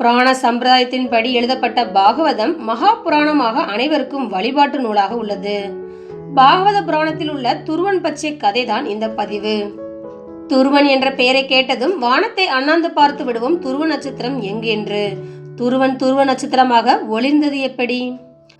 புராண சம்பிரதாயத்தின்படி எழுதப்பட்ட பாகவதம் மகா புராணமாக அனைவருக்கும் வழிபாட்டு நூலாக உள்ளது. பாகவத புராணத்தில் உள்ள துருவன் பச்சை கதைதான் இந்த பதிவு. துருவன் என்ற பெயரை கேட்டதும் வானத்தை அண்ணாந்து பார்த்து விடுவோம் துருவ நட்சத்திரம் எங்கு என்று. துருவன் துருவ நட்சத்திரமாக ஒளிர்ந்தது எப்படி?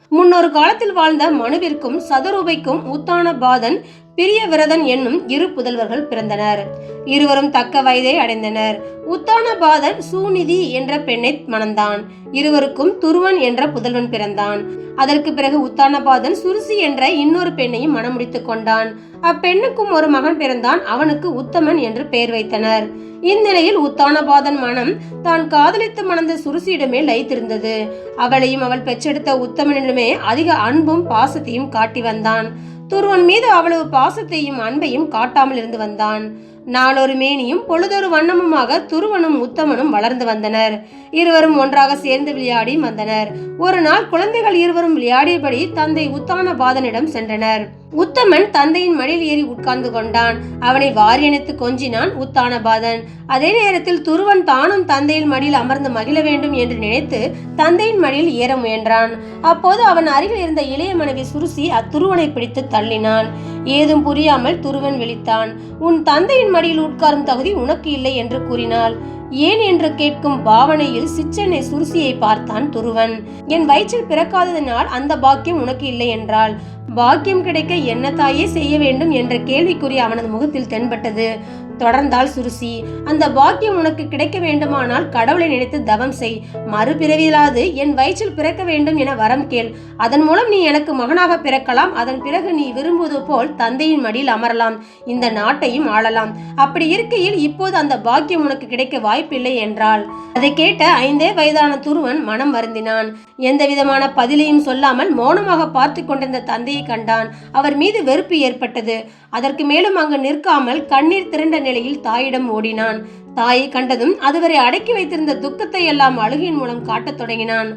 முன்னொரு காலத்தில் வாழ்ந்த மனுவிற்கும் சதரூபைக்கும் உத்தான பாதன் பிரியவிரதன் என்னும் இரு புதல்வர்கள் பிறந்தனர். இருவரும் தக்க வயதை அடைந்தனர். உத்தானபாதன் சூநிதி என்ற பெண்ணை மணந்தான். இருவருக்கும் துருவன் என்ற புதல்வன் பிறந்தான். அதற்கு பிறகு உத்தானபாதன் சுருசி என்ற இன்னொரு பெண்ணையும் மணமுடித்துக் கொண்டான். அப்பெண்ணுக்கும் ஒரு மகன் பிறந்தான். அவனுக்கு உத்தமன் என்று பெயர் வைத்தனர். இந்நிலையில் உத்தானபாதன் மனம் தான் காதலித்து மணந்த சுருசியிடமே லயித்திருந்தது. அவளையும் அவள் பெற்றெடுத்த உத்தமனிடமே அதிக அன்பும் பாசத்தையும் காட்டி வந்தான். துருவன் மீது அவ்வளவு பாசத்தையும் அன்பையும் காட்டாமல் இருந்து வந்தான். நாளொரு மேனியும் பொழுதொரு வண்ணமுமாக துருவனும் உத்தமனும் வளர்ந்து வந்தனர். இருவரும் ஒன்றாக சேர்ந்து விளையாடி வந்தனர். ஒரு நாள் குழந்தைகள் இருவரும் விளையாடியபடி தந்தை உத்தான பாதனிடம் சென்றனர். உத்தமன் தந்தையின் மடியில் ஏறி உட்கார்ந்து கொண்டான். அவனை வாரியணைத்து கொஞ்சினான் உத்தானபாதன். அதே நேரத்தில் துருவன் தானும் தந்தையின் மடியில் அமர்ந்து மகிழ வேண்டும் என்று நினைத்து தந்தையின் மடியில் ஏற முயன்றான். அப்போது அவன் அருகில் இருந்த இளைய மனைவி சுருசி அத்துருவனை பிடித்து தள்ளினான். ஏதும் புரியாமல் துருவன் விழித்தான். உன் தந்தையின் மடியில் உட்காரும் தகுதி உனக்கு இல்லை என்று கூறினாள். ஏன் என்று கேட்கும் பாவனையில் சிச்சனை சுருசியை பார்த்தான் துருவன். என் வயிற்றில் பிறக்காததினால் அந்த பாக்கியம் உனக்கு இல்லை என்றாள். பாக்கியம் கிடைக்க என்ன தாயே செய்ய வேண்டும் என்ற கேள்விக்குறி அவனது முகத்தில் தென்பட்டது. தொடர்ந்தால் சுருசி. அந்த பாக்கியம் உனக்கு கிடைக்க வேண்டுமானால் கடவுளை நினைத்து தவம் செய். மறுபிறவியிலாது என் வயிற்றில் பிறக்க வேண்டும் என வரம் கேள். அதன் மூலம் நீ எனக்கு மகனாக பிறக்கலாம். அதன் பிறகு நீ விரும்புவது போல் தந்தையின் மடியில் அமரலாம். இந்த நாட்டையும் ஆளலாம். அப்படி இருக்கையில் இப்போது அந்த பாக்கியம் உனக்கு கிடைக்க வாய்ப்பில்லை என்றாள். அதை கேட்ட ஐந்தே வயதான துருவன் மனம் வருந்தினான். எந்த விதமான பதிலையும் சொல்லாமல் மௌனமாக பார்த்து கொண்டிருந்த தந்தையை கண்டான். அவர் மீது வெறுப்பு ஏற்பட்டது. அதற்கு மேலும் அங்கு நிற்காமல் கண்ணீர் திரண்ட நிலையில் தாயிடம் ஓடினான். தாயை கண்டதும் அதுவரை அடக்கி வைத்திருந்த துக்கத்தை எல்லாம் அழுகையின் மூலம் காட்டத் தொடங்கினான்.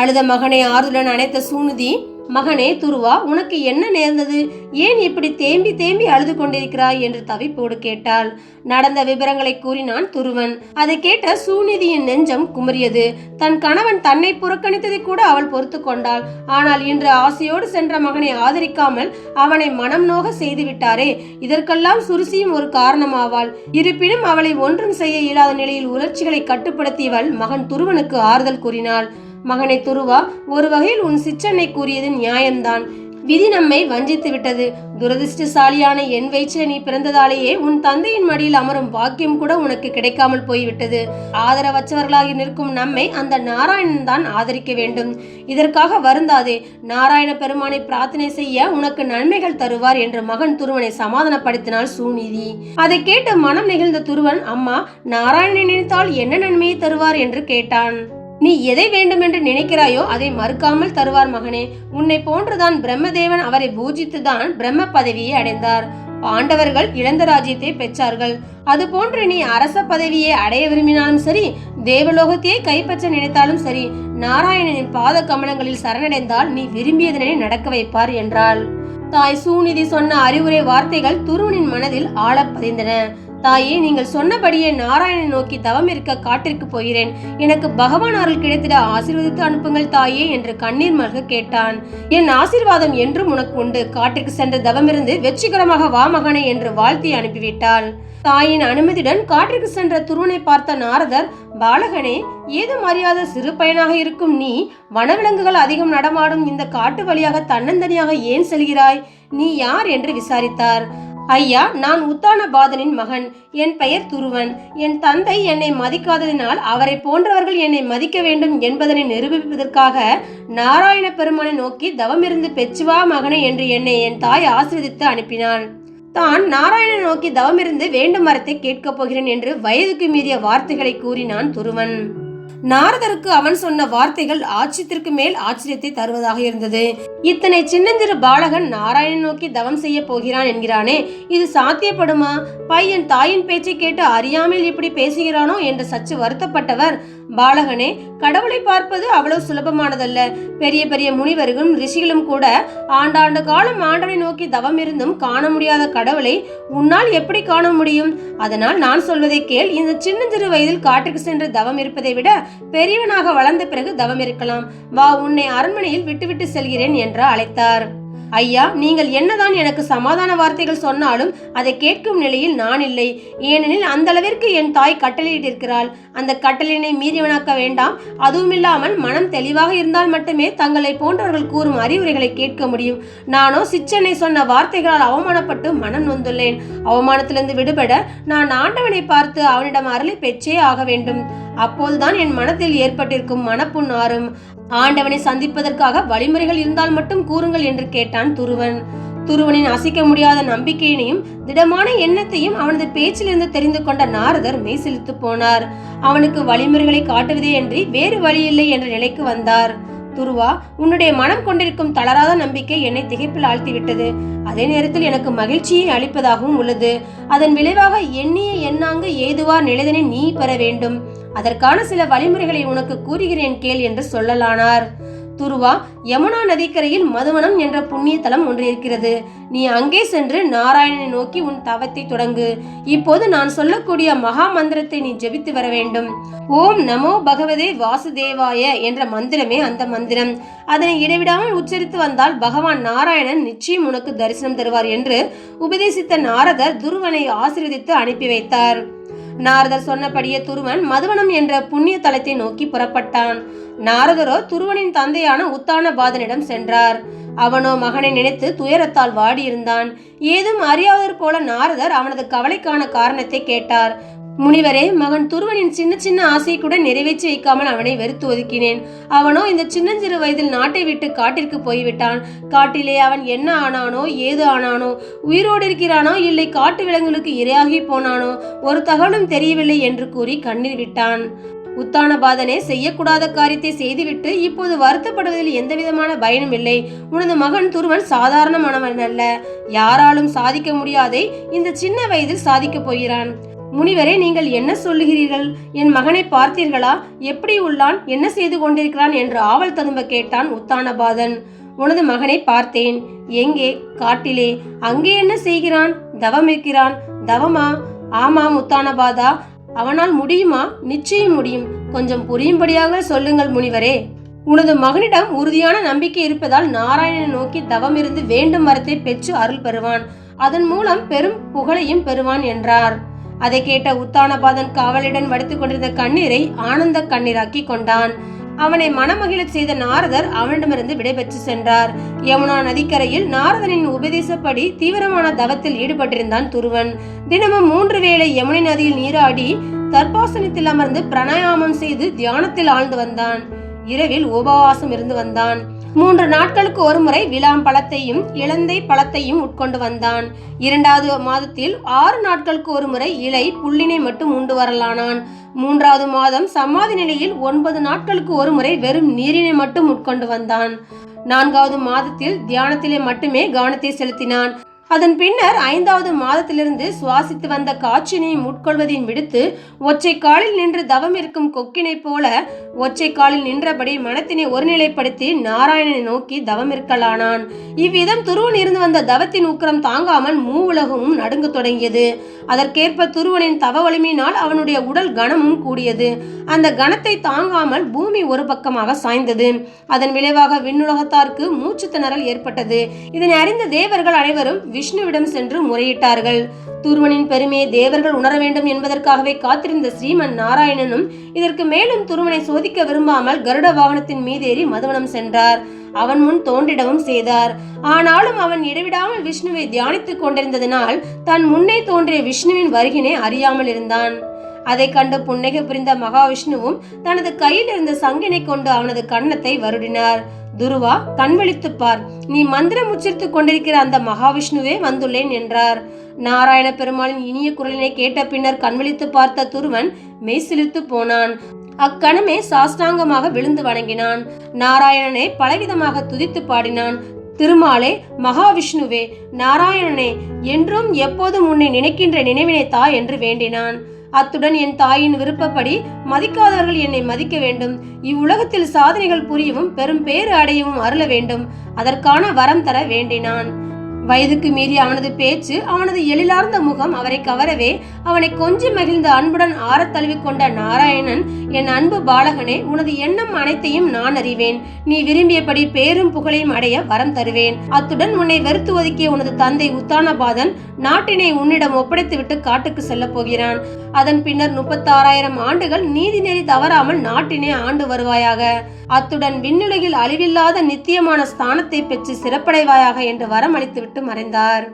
அழுத மகனை ஆறுதலுடன் அணைத்த சூனுதி மகனே துருவா உனக்கு என்ன நேர்ந்தது? ஏன் இப்படி தேம்பி தேம்பி அழுது கொண்டிருக்கிறாய்? என்று தவிப்போடு கேட்டாள். நடந்த விவரங்களை கூறினான் துருவன். அதை கேட்ட சூநிதியின் நெஞ்சம் குமரியது தன் கணவன் தன்னை புறக்கணித்ததை கூட அவள் பொறுத்து கொண்டாள். ஆனால் இன்று ஆசையோடு சென்ற மகனை ஆதரிக்காமல் அவனை மனம் நோக செய்து விட்டாரே இதற்கெல்லாம் சுருசியும் ஒரு காரணமாவாள். இருப்பினும் அவளை ஒன்றும் செய்ய இயலாத நிலையில் உணர்ச்சிகளை கட்டுப்படுத்தியவள் மகன் துருவனுக்கு ஆறுதல் கூறினாள். மகனை துருவா ஒரு வகையில் உன் சிற்றனை கூறியது நியாயம்தான். விதி நம்மை வஞ்சித்து விட்டது. துரதிருஷ்டசாலியான என் வயிற்றில் நீ பிறந்ததாலேயே உன் தந்தையின் மடியில் அமரும் பாக்கியம் கூட உனக்கு கிடைக்காமல் போய்விட்டது. ஆதரவற்றவர்களாகி நிற்கும் நம்மை அந்த நாராயணன் தான் ஆதரிக்க வேண்டும். இதற்காக வருந்தாதே. நாராயண பெருமானை பிரார்த்தனை செய்ய உனக்கு நன்மைகள் தருவார் என்று மகன் துருவனை சமாதானப்படுத்தினாள் சூநிதி அதை கேட்டு மனம் நெகிழ்ந்த துருவன் அம்மா நாராயணனை நினைத்தால் என்ன நன்மையை தருவார் என்று கேட்டான். நீ எதை வேண்டுமென்று நினைக்கிறாயோ அதை மறுக்காமல் தருவார் மகனே. உன்னை போன்றுதான் பிரம்மதேவன் அவரை பூஜித்துதான் பிரம்ம பதவியை அடைந்தார். பாண்டவர்கள் இழந்த ராஜ்யத்தை பெற்றார்கள். அதுபோன்று நீ அரச பதவியை அடைய விரும்பினாலும் சரி தேவலோகத்தையே கைப்பற்ற நினைத்தாலும் சரி நாராயணனின் பாத கமலங்களில் சரணடைந்தால் நீ விரும்பியதனை நடக்க வைப்பார் என்றாள். தாய் சூநிதி சொன்ன அறிவுரை வார்த்தைகள் துருவனின் மனதில் ஆழப் பதிந்தன தாயே நீங்கள் சொன்னபடியே நாராயணனை நோக்கி தவம் இருக்க காட்டிற்கு போகிறேன். எனக்கு பகவான் அருள் கிடைத்திட ஆசீர்வதித்து அனுப்புங்கள் தாயே என்று கண்ணீர் மல்க கேட்டான். என் ஆசீர்வாதம் என்றும் உனக்கு உண்டு. காட்டிற்கு சென்ற தவமிருந்து வெற்றிகரமாக வா மகனே என்று வாழ்த்தி அனுப்பிவிட்டாள். தாயின் அனுமதியுடன் காட்டிற்கு சென்ற துருவனை பார்த்த நாரதர் பாலகனே ஏதும் அறியாத சிறு பையனாக இருக்கும் நீ? வனவிலங்குகள் அதிகம் நடமாடும் இந்த காட்டு வழியாக தன்னந்தனியாக ஏன் செல்கிறாய்? நீ யார்? என்று விசாரித்தார். ஐயா நான் உத்தான பாதனின் மகன். என் பெயர் துருவன். என் தந்தை என்னை மதிக்காததினால் அவரை போன்றவர்கள் என்னை மதிக்க வேண்டும் என்பதனை நிரூபிப்பதற்காக நாராயண பெருமானை நோக்கி தவமிருந்து பெச்சுவா மகனே என்று என்னை என் தாய் ஆசிர்வதித்து அனுப்பினாள். தான் நாராயண நோக்கி தவமிருந்து வேண்டும் மரத்தை கேட்கப் போகிறேன் என்று வயதுக்கு மீறிய வார்த்தைகளை கூறினான் துருவன். நாரதருக்கு அவன் சொன்ன வார்த்தைகள் ஆச்சரியத்திற்கு மேல் ஆச்சரியத்தை தருவதாக இருந்தது. இத்தனை சின்னஞ்சிறு பாலகன் நாராயணன் நோக்கி தவம் செய்ய போகிறான் என்கிறானே இது சாத்தியப்படுமா? பையன் தாயின் பேச்சை கேட்டு அறியாமல் இப்படி பேசுகிறானோ என்று சற்று வருத்தப்பட்டவர் பாலகனே கடவுளை பார்ப்பது அவ்வளவு சுலபமானதல்ல. பெரிய பெரிய முனிவர்களும் ரிஷிகளும் கூட ஆண்டாண்டு காலம் ஆண்டனை நோக்கி தவம் இருந்தும் காண முடியாத கடவுளை உன்னால் எப்படி காண முடியும்? அதனால் நான் சொல்வதை கேள். இந்த சின்னஞ்சிறு வயதில் காட்டுக்கு சென்று தவம் இருப்பதை விட பெரியவனாக வளர்ந்த பிறகு தவம் இருக்கலாம். வா உன்னை அரண்மனையில் விட்டுவிட்டு செல்கிறேன் என்று அழைத்தார். ஐயா நீங்கள் என்னதான் எனக்கு சமாதான வார்த்தைகள் சொன்னாலும் அதை கேட்கும் நிலையில் நான் இல்லை. ஏனெனில் அந்த அளவிற்கு என் தாய் கட்டளையிட்டிருக்கிறாள். அந்த கட்டளையினை மீறிவனாக்க வேண்டாம். அதுவுமில்லாமல் மனம் தெளிவாக இருந்தால் மட்டுமே தங்களை போன்றவர்கள் கூறும் அறிவுரைகளை கேட்க முடியும். நானோ சிச்சனை சொன்ன வார்த்தைகளால் அவமானப்பட்டு மனம் நொந்துள்ளேன். அவமானத்திலிருந்து விடுபட நான் ஆண்டவனை பார்த்து அவனிடம் அருளை பெற்றே ஆக வேண்டும். அப்போதுதான் என் மனத்தில் ஏற்பட்டிருக்கும் மனப்புண் ஆறும் ஆண்டவனை சந்திப்பதற்காக வழிமுறைகள் இருந்தால் மட்டும் கூறுங்கள் என்று கேட்டான் துருவன். துருவனின் அசைக்க முடியாத நம்பிக்கையினையும் திடமான எண்ணத்தையும் அவனது பேச்சிலிருந்து தெரிந்து கொண்ட நாரதர் மெய்சிலித்து போனார். அவனுக்கு வழிமுறைகளை காட்டுவதே அன்றி வேறு வழியில்லை என்ற நிலைக்கு வந்தார். துருவா உன்னுடைய மனம் கொண்டிருக்கும் தளராத நம்பிக்கை என்னை திகைப்பில் ஆழ்த்திவிட்டது. அதே நேரத்தில் எனக்கு மகிழ்ச்சியை அளிப்பதாகவும் உள்ளது. அதன் விளைவாக எண்ணிய எண்ணாங்கு ஏதுவார் நிலைதனை நீ பெற வேண்டும். அதற்கான சில வழிமுறைகளை உனக்கு கூறுகிறேன் கேள் என்று சொல்லலானார். துருவா யமுனா நதிக்கரையில் மதுவனம் என்ற புண்ணிய தலம் ஒன்று இருக்கிறது. நீ அங்கே சென்று நாராயணனை நோக்கி உன் தவத்தை தொடங்கு. இப்போது நான் சொல்லக்கூடிய மகா மந்திரத்தை நீ ஜெபித்து வர வேண்டும். ஓம் நமோ பகவதே வாசுதேவாய என்ற மந்திரமே அந்த மந்திரம். அதனை இடைவிடாமல் உச்சரித்து வந்தால் பகவான் நாராயணன் நிச்சயம் உனக்கு தரிசனம் தருவார் என்று உபதேசித்த நாரதர் துருவனை ஆசீர்வதித்து அனுப்பி வைத்தார். நாரதர் சொன்னபடியே துருவன் மதுவனம் என்ற புண்ணிய தலத்தை நோக்கி புறப்பட்டான். நாரதரோ துருவனின் தந்தையான உத்தான பாதனிடம் சென்றார். அவனோ மகனை நினைத்து துயரத்தால் வாடியிருந்தான். ஏதும் அறியாதவர் போல நாரதர் அவனது கவலைக்கான காரணத்தை கேட்டார். முனிவரே மகன் துருவனின் சின்ன சின்ன ஆசை கூட நிறைவேற்றி வைக்காமல் அவனை வெறுத்து ஒதுக்கினேன். அவனோ இந்த சின்னஞ்சிறு வயதில் நாட்டை விட்டு காட்டிற்கு போய்விட்டான். காட்டிலே அவன் என்ன ஆனானோ ஏது ஆனானோ உயிரோடு இருக்கிறானோ இல்லை காட்டு விலங்குகளுக்கு இரையாகி போனானோ ஒரு தகவலும் தெரியவில்லை என்று கூறி கண்ணீர் விட்டான். உத்தானபாதனே செய்யக்கூடாத காரியத்தை செய்துவிட்டு இப்போது வருத்தப்படுவதில் எந்த விதமான பயனும் இல்லை. உனது மகன் துருவன் சாதாரணமானவன் அல்ல. யாராலும் சாதிக்க முடியாதே இந்த சின்ன வயதில் சாதிக்கப் போகிறான். முனிவரே நீங்கள் என்ன சொல்லுகிறீர்கள்? என் மகனை பார்த்தீர்களா? எப்படி உள்ளான்? என்ன செய்து கொண்டிருக்கிறான்? என்று ஆவல் ததும்ப கேட்டான் உத்தானபாதன். உனது மகனை பார்த்தேன். எங்கே? காட்டிலே. அங்கே என்ன செய்கிறான்? தவம் இருக்கிறான். தவமா? ஆமாம் உத்தானபாதா அவனால் முடியுமா? நிச்சயம் முடியும். கொஞ்சம் புரியும்படியாக சொல்லுங்கள் முனிவரே. உனது மகனிடம் உறுதியான நம்பிக்கை இருப்பதால் நாராயணனை நோக்கி தவம் இருந்து வேண்டும் மரத்தை பெற்று அருள் பெறுவான். அதன் மூலம் பெரும் புகழையும் பெறுவான் என்றார். அதை கேட்ட உத்தானபாதன் காவலுடன் வடித்துக் கொண்டிருந்த கண்ணீரை ஆனந்த கண்ணீராக்கி கொண்டான். அவனை மனமகிழச் செய்த நாரதர் அவனிடமிருந்து விடைபெற்று சென்றார். யமுனா நதிக்கரையில் நாரதனின் உபதேசப்படி தீவிரமான தவத்தில் ஈடுபட்டிருந்தான் துருவன். தினமும் மூன்று வேளை யமுனை நதியில் நீராடி தர்பாசனத்தில் அமர்ந்து பிரணாயாமம் செய்து தியானத்தில் ஆழ்ந்து வந்தான். இரவில் உபவாசம் இருந்து வந்தான். மூன்று நாட்களுக்கு ஒருமுறை விளாம் பழத்தையும் இளந்தை பழத்தையும் உட்கொண்டு வந்தான். இரண்டாவது மாதத்தில் ஆறு நாட்களுக்கு ஒருமுறை இலை புள்ளினை மட்டும் உண்டு வரலானான். மூன்றாவது மாதம் சமாதி நிலையில் ஒன்பது நாட்களுக்கு ஒருமுறை வெறும் நீரினை மட்டும் உட்கொண்டு வந்தான். நான்காவது மாதத்தில் தியானத்திலே மட்டுமே கவனத்தை செலுத்தினான். அதன் பின்னர் ஐந்தாவது மாதத்திலிருந்து சுவாசித்து வந்த காற்றினையும் உட்கொள்வதையும் விடுத்து ஒற்றை காலில் நின்று தவம் இருக்கும் கொக்கினைப் போல ஒற்றை காலில் நின்றபடி மனத்தினை ஒருநிலைப்படுத்தி நாராயணனை நோக்கி தவம் இருக்கலானான். இவ்விதம் துருவன் இருந்து வந்த தவத்தின் உக்கிரம் தாங்காமல் மூவுலகமும் நடுங்க தொடங்கியது. அதற்கேற்ப துருவனின் தவ வலிமையினால் அவனுடைய உடல் கனமும் கூடியது. அந்த கனத்தை தாங்காமல் பூமி ஒரு பக்கமாக சாய்ந்தது. அதன் விளைவாக விண்ணுலகத்தாருக்கு மூச்சு திணறல் ஏற்பட்டது. இதனை அறிந்த தேவர்கள் அனைவரும் விஷ்ணுவிடம் சென்று முறையிட்டார்கள். துருவனின் பெருமையை தேவர்கள் உணர வேண்டும் என்பதற்காகவே காத்திருந்த ஸ்ரீமன் நாராயணனும் இதற்கு மேலும் துருவனை சோதிக்க விரும்பாமல் கருட வாகனத்தின் மீதேறி மதுவனம் சென்றார். அவன் முன் தோன்றிடவும் செய்தார். ஆனாலும் அவன் இடைவிடாமல் விஷ்ணுவை தியானித்துக் கொண்டிருந்ததனால் தன் முன்னே தோன்றிய விஷ்ணுவின் வருகினை அறியாமல் இருந்தான். அதை கண்டு புன்னகை புரிந்த மகாவிஷ்ணுவும் தனது கையில் இருந்த சங்கினை கொண்டு அவனது கன்னத்தை வருடினார். துருவா கண் விழித்துப் பார். நீ மந்திரம் உச்சரித்துக் கொண்டிருக்கிற அந்த மகாவிஷ்ணுவே வந்துள்ளேன் என்றார். நாராயண பெருமாளின் இனிய குரலினை கேட்ட பின்னர் கண்விழித்து பார்த்த துருவன் மெய்சிலித்து போனான். அக்கணமே சாஷ்டாங்கமாக விழுந்து வணங்கினான். நாராயணனை பலவிதமாக துதித்து பாடினான். திருமாலே மகாவிஷ்ணுவே நாராயணனே என்றும் எப்போதும் உன்னை நினைக்கின்ற நினைவினை தா என்று வேண்டினான். அத்துடன் என் தாயின் விருப்பப்படி மதிக்காதவர்கள் என்னை மதிக்க வேண்டும். இவ்வுலகத்தில் சாதனைகள் புரியவும் பெரும் பேறு அடையவும் அருள வேண்டும். அதற்கான வரம் தர வேண்டினான். வயதுக்கு மீறி அவனது பேச்சு அவனது எழிலார்ந்த முகம் அவரை கவரவே அவனை கொஞ்சி மகிழ்ந்த அன்புடன் ஆறத் தழுவிக் கொண்ட நாராயணன் என் அன்பு பாலகனே உனது எண்ணம் அனைத்தையும் நான் அறிவேன். நீ விரும்பியபடி பேரும் புகழையும் அடைய வரம் தருவேன். அத்துடன் உன்னை வெறுத்து ஒதுக்கிய உனது தந்தை உத்தானபாதன் நாட்டினை உன்னிடம் ஒப்படைத்துவிட்டு காட்டுக்கு செல்லப் போகிறான். அதன் பின்னர் முப்பத்தாறாயிரம் ஆண்டுகள் நீதி நெறி தவறாமல் நாட்டினை ஆண்டு வருவாயாக. அத்துடன் விண்ணுலகில் அழிவில்லாத நித்தியமான ஸ்தானத்தை பெற்று சிறப்படைவாயாக என்று வரம் அளித்துவிட்டு மறைந்தார்.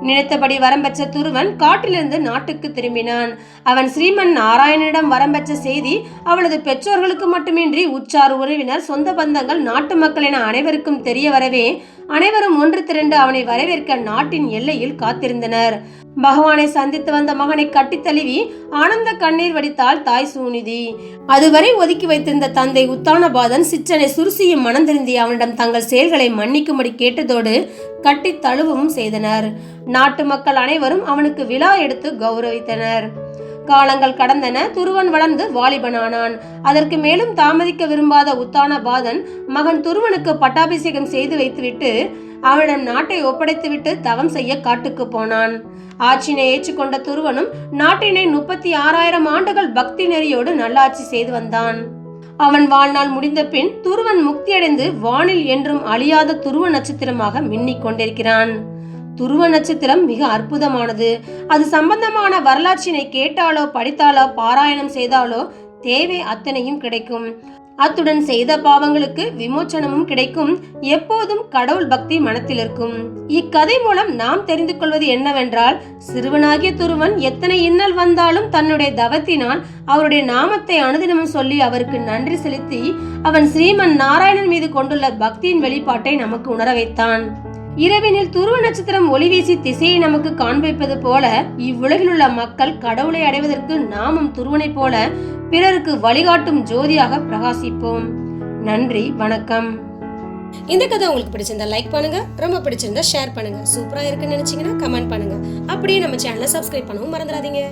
நினைத்தபடி வரம்பெற்ற துருவன் காட்டிலிருந்து நாட்டுக்கு திரும்பினான். அவன் ஸ்ரீமன் நாராயணனிடம் வரம்பெற்ற செய்தி அவனது பெற்றோர்களுக்கு மட்டுமின்றி உச்சார் உறவினர் சொந்த பந்தங்கள் நாட்டு மக்கள் என அனைவருக்கும் தெரிய வரவே அனைவரும் ஒன்று திரண்டு அவனை வரவேற்க நாட்டின் எல்லையில் காத்திருந்தனர். பகவானை சந்தித்து வந்த மகனை கட்டி தழுவி ஆனந்த கண்ணீர் வடித்தாள் தாய் சூனிதி. அதுவரை ஒதுக்கி வைத்திருந்த தந்தை உத்தானபாதன் சிற்றனை சுருசியும் மணந்திருந்தி அவனிடம் தங்கள் செயல்களை மன்னிக்கும்படி கேட்டதோடு கட்டி தழுவவும் செய்தனர். நாட்டு மக்கள் அனைவரும் அவனுக்கு விழா எடுத்து கௌரவித்தனர். காலங்கள் கடந்தன துருவன் வளர்ந்து வாலிபனானான். அதற்கு மேலும் தாமதிக்க விரும்பாத உத்தான பாதன் மகன் துருவனுக்கு பட்டாபிஷேகம் செய்து வைத்துவிட்டு அவனிடம் நாட்டை ஒப்படைத்துவிட்டு தவம் செய்ய காட்டுக்கு போனான். ஆட்சினை ஏற்றுக்கொண்ட துருவனும் நாட்டினை முப்பத்தி ஆறாயிரம் ஆண்டுகள் பக்தி நெறியோடு நல்லாட்சி செய்து வந்தான். அவன் வாழ்நாள் முடிந்த பின் துருவன் முக்தியடைந்து வானில் என்றும் அழியாத துருவ நட்சத்திரமாக மின்னிக் கொண்டிருக்கிறான். துருவ நட்சத்திரம் மிக அற்புதமானது. அது சம்பந்தமான வரலாற்றினை கேட்டாலோ படித்தாலோ பாராயணம் செய்தாலோ தேவை அத்தனையும் கிடைக்கும். அத்துடன் செய்த பாவங்களுக்கு விமோச்சனமும் கிடைக்கும். எப்போதும் கடவுள் பக்தி மனத்தில் இருக்கும். இக்கதை மூலம் நாம் தெரிந்து கொள்வது என்னவென்றால் சிறுவனாகிய துருவன் எத்தனை இன்னல் வந்தாலும் தன்னுடைய தவத்தினால் அவருடைய நாமத்தை அனுதினமும் சொல்லி அவருக்கு நன்றி செலுத்தி அவன் ஸ்ரீமன் நாராயணன் மீது கொண்டுள்ள பக்தியின் வெளிப்பாட்டை நமக்கு உணர வைத்தான். இரவினில் துருவ நட்சத்திரம் ஒளி வீசி திசையை நமக்கு காண்பிப்பது போல இவ்வுலகில் உள்ள மக்கள் கடவுளை அடைவதற்கு நாமும் துருவனைப் போல பிறருக்கு வழிகாட்டும் ஜோதியாக பிரகாசிப்போம். நன்றி வணக்கம். இந்த கதை உங்களுக்கு பிடிச்சிருந்தா லைக் பண்ணுங்க ரொம்ப பிடிச்சிருந்தா ஷேர் பண்ணுங்க. சூப்பரா இருக்குன்னு நினைச்சீங்கன்னா கமெண்ட் பண்ணுங்க. அப்படியே நம்ம சேனலை சப்ஸ்கிரைப் பண்ணவும் மறந்துடாதீங்க.